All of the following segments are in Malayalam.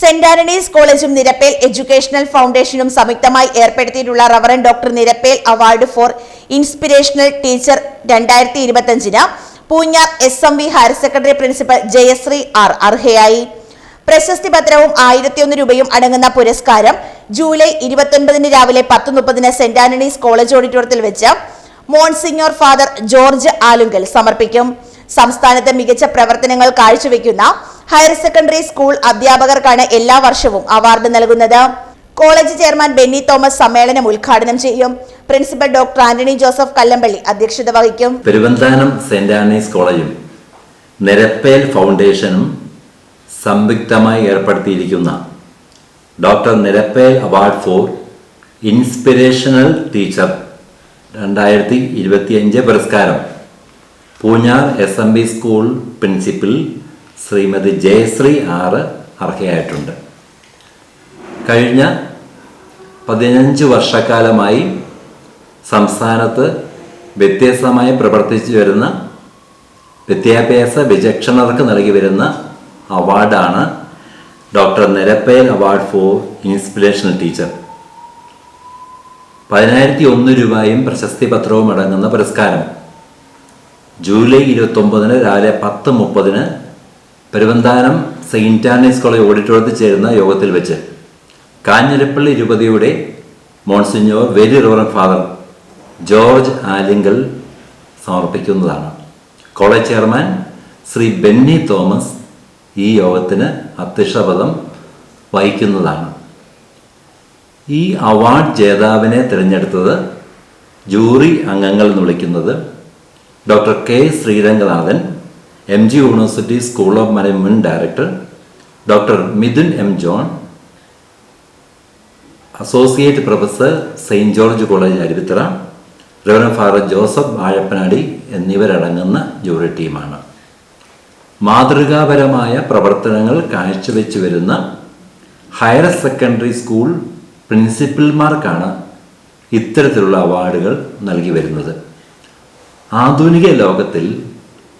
സെന്റ് ആന്റണീസ് കോളേജും നിരപ്പേൽ എഡ്യൂക്കേഷണൽ ഫൗണ്ടേഷനും സംയുക്തമായി ഏർപ്പെടുത്തിയിട്ടുള്ള reverend doctor Nirappel award for inspirational teacher രണ്ടായിരത്തി ഇരുപത്തിയഞ്ചിന് Poonjar S M V higher secondary principal Jayasree R അർഹയായി. പ്രശസ്തി പത്രവും ആയിരത്തിയൊന്ന് രൂപയും അടങ്ങുന്ന പുരസ്കാരം ജൂലൈ ഇരുപത്തൊൻപതിന് രാവിലെ പത്ത് മുപ്പതിന് സെന്റ് ആന്റണീസ് കോളേജ് ഓഡിറ്റോറിയത്തിൽ വെച്ച് മോൺസിഞ്ഞോർ ഫാദർ ജോർജ് ആലുങ്കൽ സമർപ്പിക്കും. സംസ്ഥാനത്ത് മികച്ച പ്രവർത്തനങ്ങൾ കാഴ്ചവെക്കുന്ന ഹയർ സെക്കൻഡറി സ്കൂൾ അധ്യാപകർക്കാണ് എല്ലാ വർഷവും അവാർഡ് നൽകുന്നത്. കോളേജ് ചെയർമാൻ ബെന്നി തോമസ് സമ്മേളനം ഉദ്ഘാടനം ചെയ്യും. Principal doctor Antony Joseph Kallampally അധ്യക്ഷത വഹിക്കും. പെരുവന്താനം സെന്റ് ആന്റണീസ് കോളേജും നിരപ്പേൽ ഫൗണ്ടേഷനും സംയുക്തമായി ഏർപ്പെടുത്തിയിരിക്കുന്ന doctor Nirappel award for inspirational teacher രണ്ടായിരത്തി ഇരുപത്തിയഞ്ച് പുരസ്കാരം. Poonjar S M B school principal Shrimati Jayasree R അർഹയായിട്ടുണ്ട്. കഴിഞ്ഞ പതിനഞ്ച് വർഷക്കാലമായി സംസ്ഥാനത്ത് വ്യത്യസ്തമായി പ്രവർത്തിച്ചു വരുന്ന വിദ്യാഭ്യാസ വിചക്ഷണർക്ക് നൽകി വരുന്ന അവാർഡാണ് doctor Nirappel award for inspirational teacher. പതിനായിരത്തി ഒന്ന് രൂപയും പ്രശസ്തി പത്രവും അടങ്ങുന്ന പുരസ്കാരം. ജൂലൈ ഇരുപത്തൊമ്പതിന് രാവിലെ പത്ത് മുപ്പതിന് പെരുവന്താനം സെയിന്റ് ആനീസ് കോളേജ് ഓഡിറ്റോറിയത്തിൽ ചേരുന്ന യോഗത്തിൽ വെച്ച് കാഞ്ഞിരപ്പള്ളി രൂപതയുടെ monsignor very reverend father George Alinkal സമർപ്പിക്കുന്നതാണ്. College chairman Shri Benny Thomas ഈ യോഗത്തിന് അധ്യക്ഷപദം വഹിക്കുന്നതാണ്. ഈ അവാർഡ് ജേതാവിനെ തിരഞ്ഞെടുത്തത് ജൂറി അംഗങ്ങൾ എന്ന് വിളിക്കുന്നത് doctor K Sreeranganathan M G university school of management director doctor Mithun M John associate professor saint George college Aruvithura reverend father Joseph Azhappanadi എന്നിവരടങ്ങുന്ന ജൂറി ടീമാണ് മാതൃകാപരമായ പ്രവർത്തനങ്ങൾ കാഴ്ചവെച്ച് വരുന്ന ഹയർ സെക്കൻഡറി സ്കൂൾ പ്രിൻസിപ്പൽമാർക്കാണ് ഇത്തരത്തിലുള്ള അവാർഡുകൾ നൽകി വരുന്നത്. ആധുനിക ലോകത്തിൽ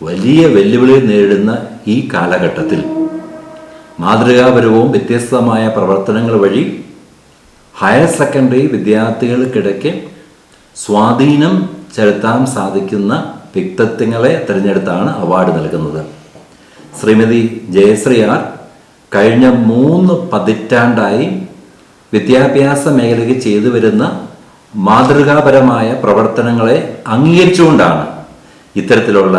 വലിയ വെല്ലുവിളി നേരിടുന്ന ഈ കാലഘട്ടത്തിൽ മാതൃകാപരവും വ്യത്യസ്തമായ പ്രവർത്തനങ്ങൾ വഴി ഹയർ സെക്കൻഡറി വിദ്യാർത്ഥികൾക്കിടയ്ക്ക് സ്വാധീനം ചെലുത്താൻ സാധിക്കുന്ന വ്യക്തിത്വങ്ങളെ തിരഞ്ഞെടുത്താണ് അവാർഡ് നൽകുന്നത്. ശ്രീമതി ജയശ്രീ ആർ കഴിഞ്ഞ മൂന്ന് പതിറ്റാണ്ടായി വിദ്യാഭ്യാസ മേഖലയ്ക്ക് ചെയ്തു വരുന്ന മാതൃകാപരമായ പ്രവർത്തനങ്ങളെ അംഗീകരിച്ചുകൊണ്ടാണ് ഇത്തരത്തിലുള്ള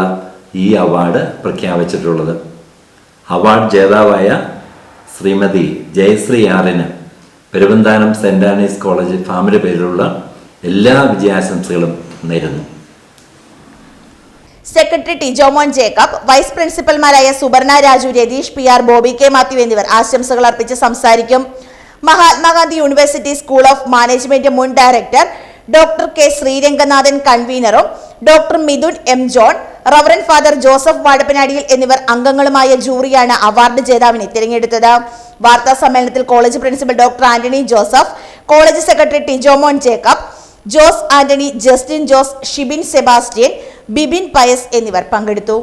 ഈ അവാർഡ് പ്രഖ്യാപിച്ചിട്ടുള്ളത്. അവാർഡ് ജേതാവായ ശ്രീമതി ജയശ്രീ ആറിന് Peruvanthanam saint Anne's college family പേരിലുള്ള എല്ലാ വിജയാശംസകളും നേരുന്നു. Secretary T Jomon Jacob vice പ്രിൻസിപ്പൽമാരായ Suberna Raju Ratheesh P R Bobby K Mathew എന്നിവർ ആശംസകൾ അർപ്പിച്ച് സംസാരിക്കും. Mahatma Gandhi university school of management മുൻ director doctor K Sreeranganathan കൺവീനറും doctor Mithun M John reverend father Joseph വാടപ്പനാടിയിൽ എന്നിവർ അംഗങ്ങളുമായ ജൂറിയാണ് അവാർഡ് ജേതാവിനെ തിരഞ്ഞെടുത്തത്. വാർത്താ സമ്മേളനത്തിൽ college principal doctor Antony Joseph college secretary T Jomon Jacob Jose Antony Justin Jose Shibin Sebastian Bibin Pius എന്നിവർ പങ്കെടുത്തു.